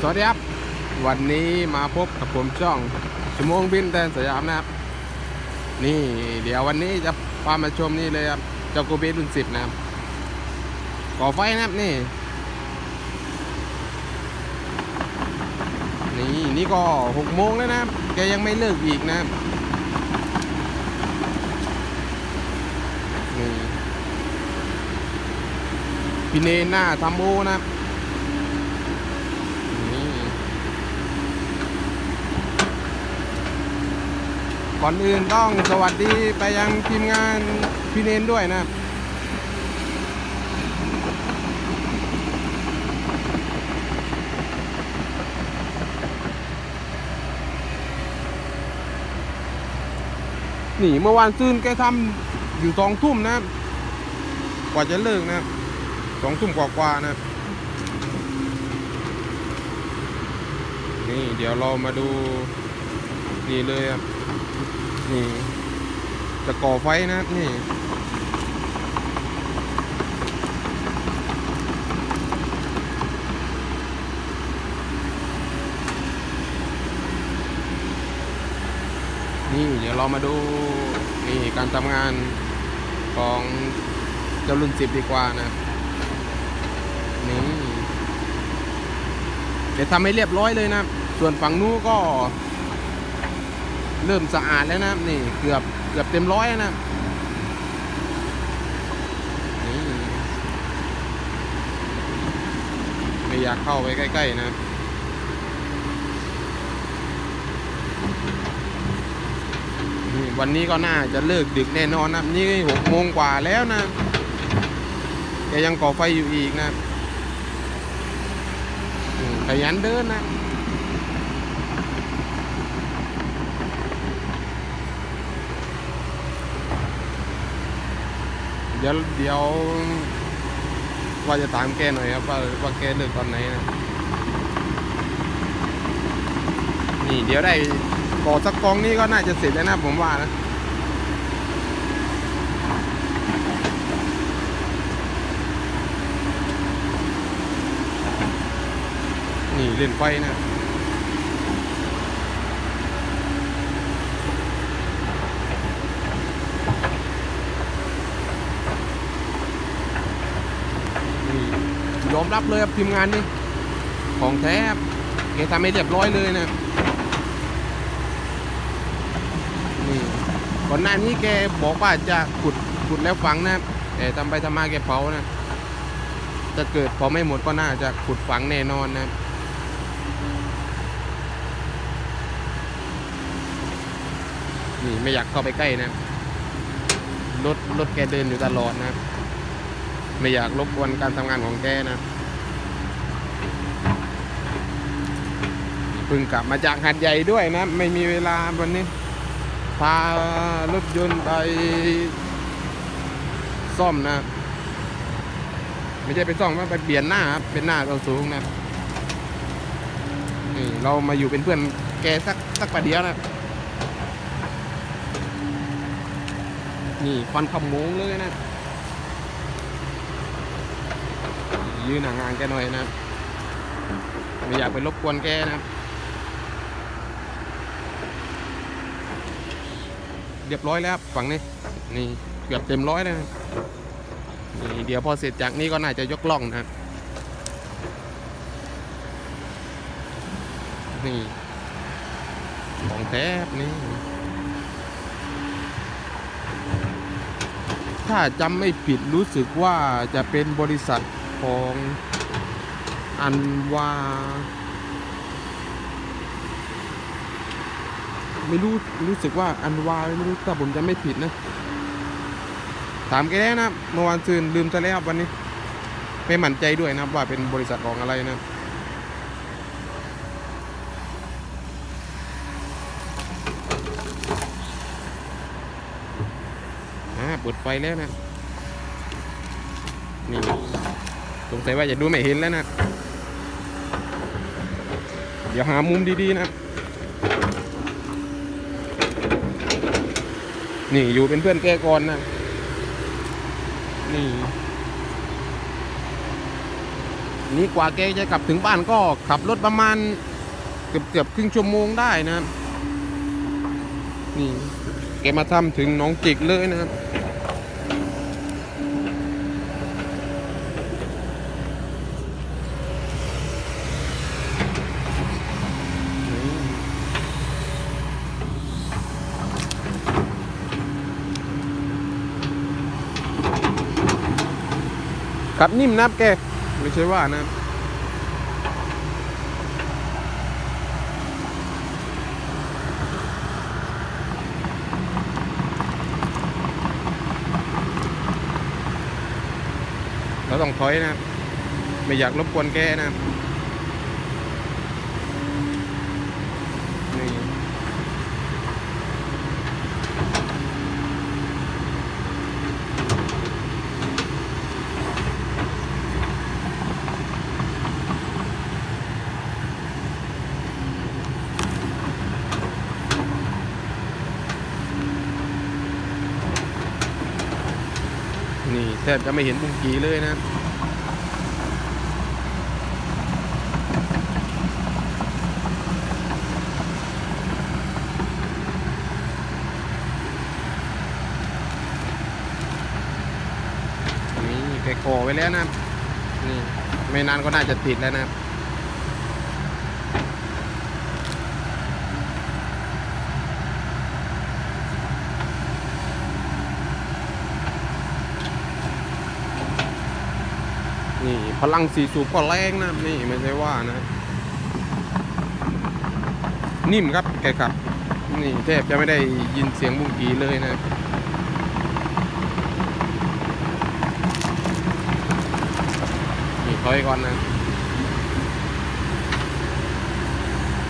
สวัสดีครับ วันนี้มาพบกับผมช่องชั่วโมงบินแดนสยามนะครับ นี่เดี๋ยววันนี้จะพามาชมนี่เลยครับเจ้าโกเบรุ่นสิบนะครับก่อไฟนะครับนี่ นี่นี่ก็หกโมงแล้วนะครับแกยังไม่เลิกอีกนะครับนี่พี่เนนหน้าทำโอนะครับนี่ ก่อนอื่นต้องสวัสดีไปยังทีมงานพี่เนนด้วยนะนี่เมื่อวานซื่นแกทำอยู่สองทุ่มนะ กว่าจะเลิกนะสองทุ่มกว่าๆนะครับนี่เดี๋ยวเรามาดู นี่เลยครับ นี่จะก่อไฟนะครับนี่นี่เดี๋ยวเรามาดูนี่การทำงานของเจ้ารุ่นสิบดีกว่านะนี่เดี๋ยวทำให้เรียบร้อยเลยนะ ส่วนฝั่งนู้นก็ เริ่มสะอาดแล้วนะครับนี่เกือบเกือบเต็มร้อยนะนี่ไม่อยากเข้าไปใกล้ ๆ นะนี่วันนี้ก็น่าจะเลิกดึกแน่นอนนะนี่หกโมงกว่าแล้วนะแกยังก่อไฟอยู่อีกนะขยันเดินนะ เดี๋ยวเดี๋ยวว่าจะตามแกหน่อยครับว่าว่าแกเลิกตอนไหนนะนี่เดี๋ยวได้ก่อสักกองนี้ก็น่าจะเสร็จแล้วนะผมว่านะนี่เล่นไฟนะ นี่ยอม รับเลยครับทีมงานนี่ของแท้แกทำให้เรียบร้อยเลยนะนี่ก่อนหน้านี้แกบอกว่าจะขุดขุดแล้วฝังนะแต่ทำไปทำมาแกเผานะถ้าเกิดพอไม่หมดก็น่าจะขุดฝังแน่นอนนะนี่ไม่อยากเข้าไปใกล้นะรถรถแกเดินอยู่ตลอดนะ ไม่อยากรบกวนการทำงานของแกนะ พิ่งกลับมาจากหัดใหญ่ด้วยนะ ไม่มีเวลาวันนี้ พารถยนต์ไปซ่อมนะ ไม่ใช่ไปซ่อมว่าไปเปลี่ยนหน้าครับเป็นหน้าเราสูงนะนี่เรามาอยู่เป็นเพื่อนแกสักสักประเดี๋ยวนะ นี่ควันขโมงเลยนะ ยืนห่างๆแกหน่อยนะไม่อยากไปรบกวนแกนะครับ เรียบร้อยแล้วฝั่งนี้นี่เกือบเต็มร้อยแล้วนะนี่เดี๋ยวพอเสร็จจากนี้ก็น่าจะยกล่องนะครับนี่ของแท้ครับนี่ถ้าจำไม่ผิดรู้สึกว่าจะเป็นบริษัทของอันวา ไม่รู้รู้สึกว่าอันวาไม่รู้ถ้าผมจะไม่ผิดนะถามแกแล้วนะเมื่อวานซืนลืมซะแล้ววันนี้ไม่มั่นใจด้วยนะว่าเป็นบริษัทของอะไรนะอ่าเปิดไฟแล้วนะ นี่สงสัยว่าจะดูไม่เห็นแล้วนะ เดี๋ยวหามุมดีๆนะ นี่อยู่เป็นเพื่อนแกก่อนนะ นี่ นี่กว่าแกจะกลับถึงบ้านก็ขับรถประมาณ เกือบเกือบครึ่งชั่วโมงได้นะ นี่ แกมาทำถึงหน้องจิกเลยนะครับ ครับนิ่มนับแก ไม่ใช่ว่านะเราต้องถอยนะ ไม่อยากรบกวนแกนะ บจะไม่เห็นบุงกีเลยนะนี่แกก่อไว้แล้วนะนี่ไม่นานก็น่าจะติดแล้วนะครับ นี่ พลังสีสูบก็แรงนะนี่ไม่ใช่ว่านะ นิ่มครับแกขับ นี่แทบจะไม่ได้ยินเสียงบุ้งกีเลยนะนี่ถอยก่อนนะ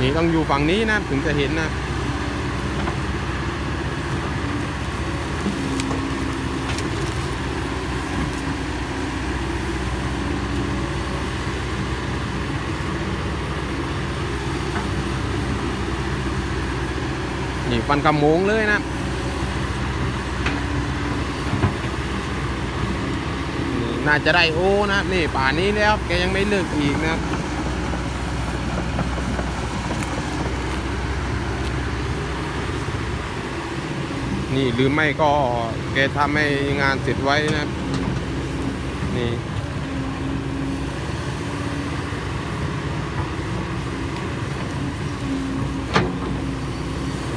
นี่ต้องอยู่ฝั่งนี้นะ ถึงจะเห็นนะ นี่ฟันกำมงเลยนะน่าจะได้โอ้นะนี่ป่านนี้แล้วแกยังไม่เลิกอีกนะนี่หรือไม่ก็แกทำให้งานเสร็จไว้นะนี่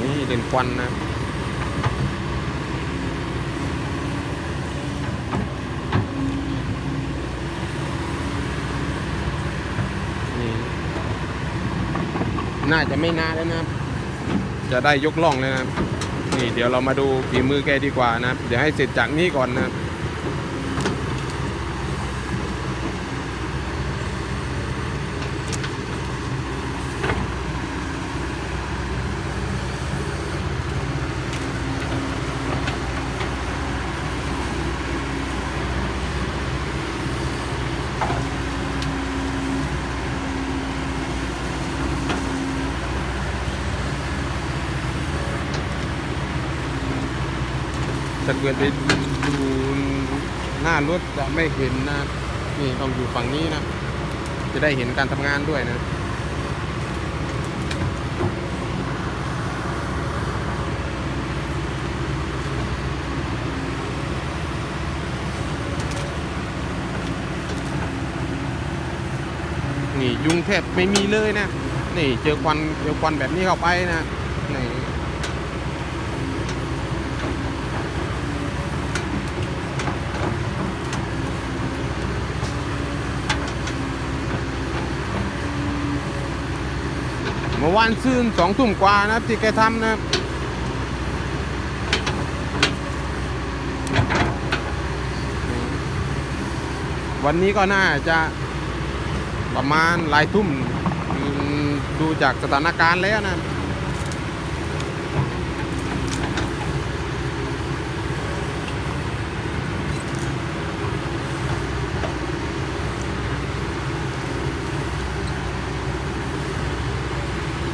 นี่ เด่นควันนะครับนี่น่าจะไม่นานแล้วนะจะได้ยกล่องเลยนะนี่เดี๋ยวเรามาดูฝีมือแกดีกว่านะ เดี๋ยวให้เสร็จจากนี้ก่อนนะ เกิดไปดูหน้ารถจะไม่เห็นนะนี่ต้องอยู่ฝั่งนี้นะ จะได้เห็นการทำงานด้วยนะนี่ยุงแทบไม่มีเลยนะ นี่เจอควันเจอควันแบบนี้เข้าไปนะ นี่ เมื่อวานซื่นสองทุ่มกว่านะครับที่แกทำนะครับวันนี้ก็น่าจะประมาณหลายทุ่มอืมดูจากสถานการณ์แล้วนะ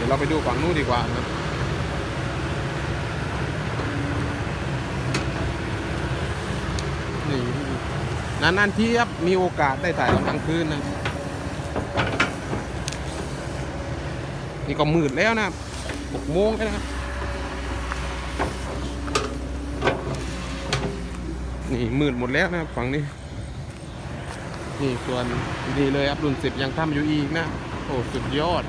ยวเราไปดูฝั่งนู้นดีกว่านะนี่นานๆที่ครับมีโอกาสได้ถ่ายตอนกลางคืนนะนี่ก็มืดแล้วนะหกโมงแล้วนะนี่มืดหมดแล้วนะฝั่งนี้ นี่ส่วนดีเลยอับรุ่นสิบยังทำอยู่อีกนะ โอ้ สุดยอด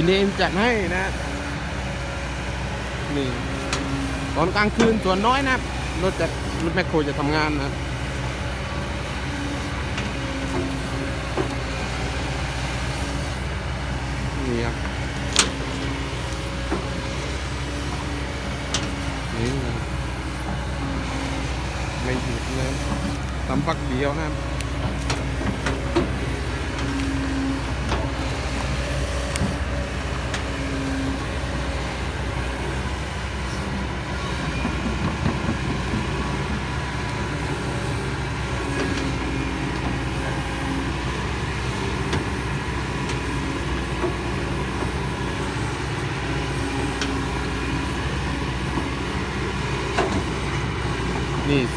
ทีเนมจัดให้นะนี่ตอนกลางคืนส่วนน้อยนะรถจะรถแมคโครจะทำงานนะนี่ครับนี่ไม่หยุดเลยทำปักเดียวนะ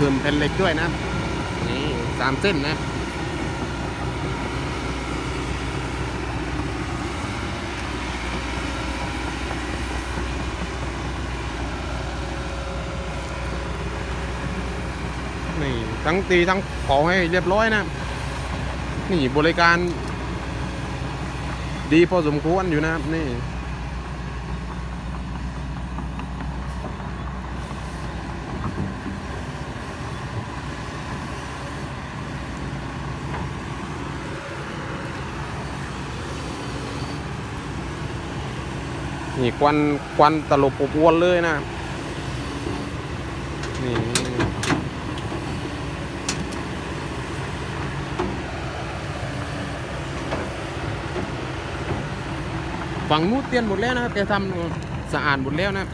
ครับนี่เสริมแผ่นเหล็กด้วยนะ นี่สามเส้นนะนี่ทั้งตีทั้งเผาให้เรียบร้อยนะ นี่บริการ ดีพอสมควรอยู่นะครับนี่ นี่ควันควันตลบอบอวนเลยนะนี่ฝั่งนู้นเตียนหมดแล้วนะแกทำสะอาดหมดแล้วนะ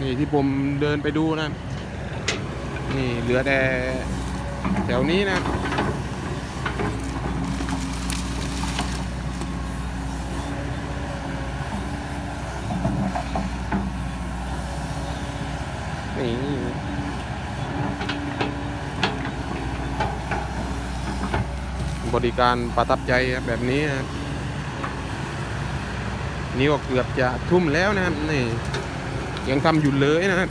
นี่ที่ผมเดินไปดูนะ นี่เหลือแต่แถวนี้นะ นี่บริการประทับใจแบบนี้นะนี่ก็เกือบจะทุ่มแล้วนะครับนี่ยังทำอยู่เลยนะครับ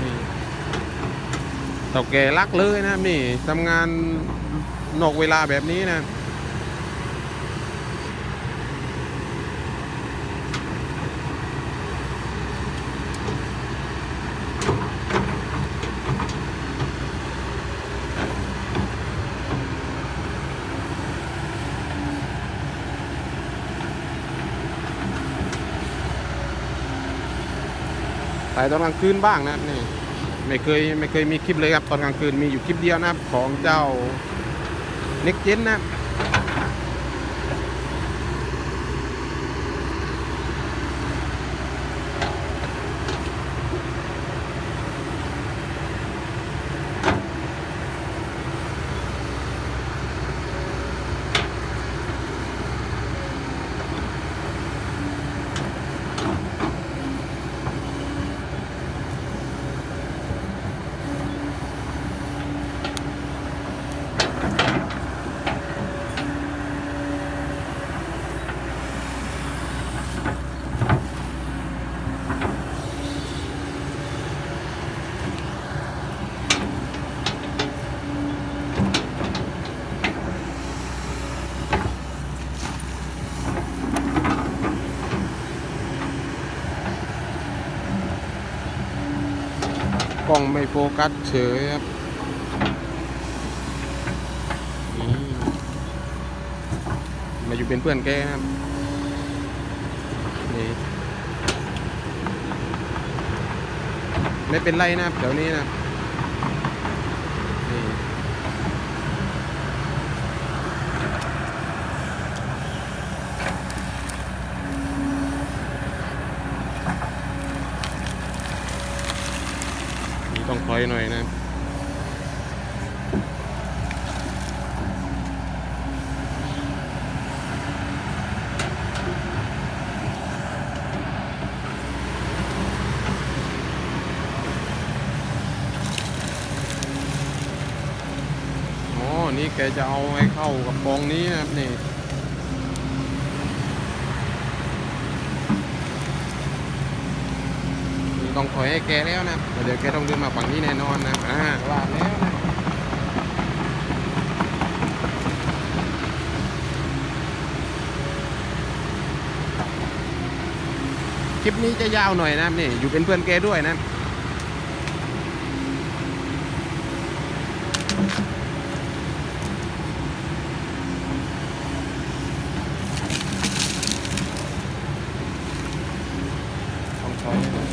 นี่เต่าแก่รักเลยนะครับนี่ทำงานนอกเวลาแบบนี้นะ ตอนกลางคืนบ้างนะครับนี่ไม่เคยไม่เคยมีคลิปเลยครับตอนกลางคืนมีอยู่คลิปเดียวนะครับของเจ้าเน็กเจนนะครับ กล้องไม่โฟกัสเฉยครับมาอยู่เป็นเพื่อนแกครับนี่ไม่เป็นไรนะครับแถวนี้นะ อยหน่อยนะนี่แกจะเอาให้เข้ากับกองนี้นะครับนี่ ต้องถอยให้แกแล้วนะเดี๋ยวแกต้องเดินมาฝั่งนี้แน่นอนนะอ่าว่าแล้วนะคลิปนี้จะยาวหน่อยนะนี่อยู่เป็นเพื่อนแกด้วยนะ ต้องถอยนะ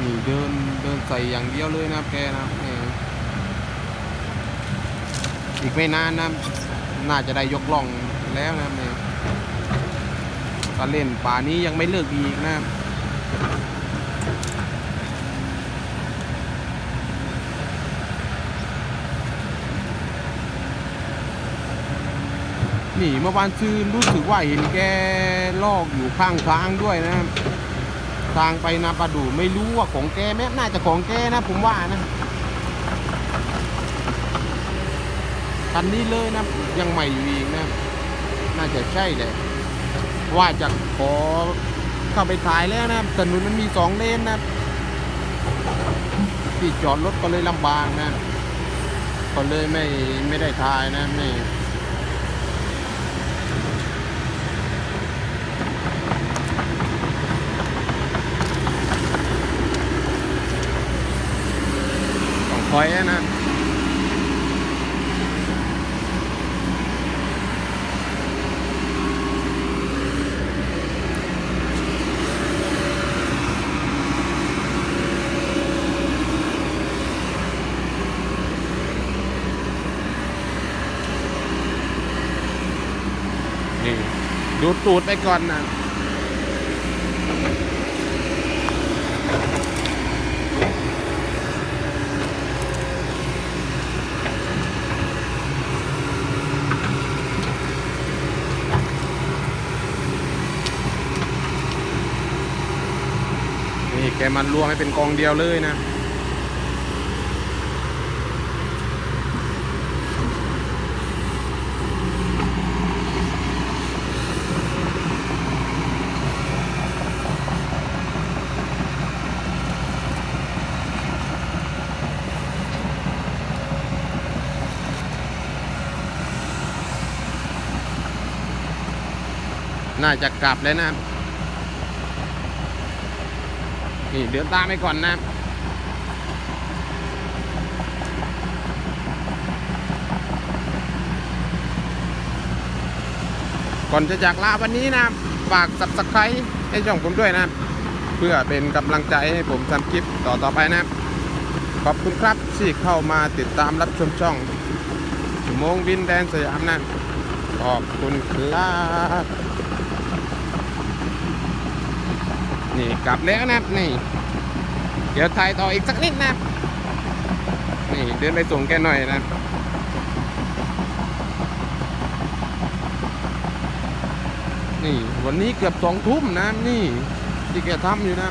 นี่เดินเดินใส่ อย่างเดียวเลยนะครับแกนะครับนี่อีกไม่นานนะน่าจะได้ยกล่องแล้วนะครับนี่ก็เล่นป่านี้ยังไม่เลิกอีกนะนี่เมื่อวานซืนรู้สึกว่าเห็นแกลอกอยู่ข้างทางด้วยนะครับ ทางไปนาปาดูไม่รู้ว่าของแกไหมน่าจะของแกนะ ผมว่านะคันนี้เลยนะ ยังใหม่อยู่อีกนะ น่าจะใช่แหละว่าจะขอเข้าไปถ่ายแล้วนะถนนมันมีสองเลนนะที่จอดรถก็เลยลำบากนะก็เลยไม่ไม่ได้ถ่ายนะนี่ อยนะนี่ดูดตูดไปก่อนนะ มันรวมให้เป็นกองเดียวเลยนะน่าจะกลับแล้วนะ นี่เดินตามไปก่อนนะก่อนจะจากลาวันนี้นะฝาก subscribe ให้ช่องผมด้วยนะ เพื่อเป็นกำลังใจให้ผมทำคลิปต่อต่อไปนะ ขอบคุณครับที่เข้ามาติดตามรับชมช่องชั่วโมงบินแดนสยามนะขอบคุณครับ นี่กลับแล้วนะครับนี่ เดี๋ยวถ่ายต่ออีกสักนิดนะครับนี่เดินไปส่งแกหน่อยนะนี่วันนี้เกือบสองทุ่มนะนี่ที่แกทำอยู่นะ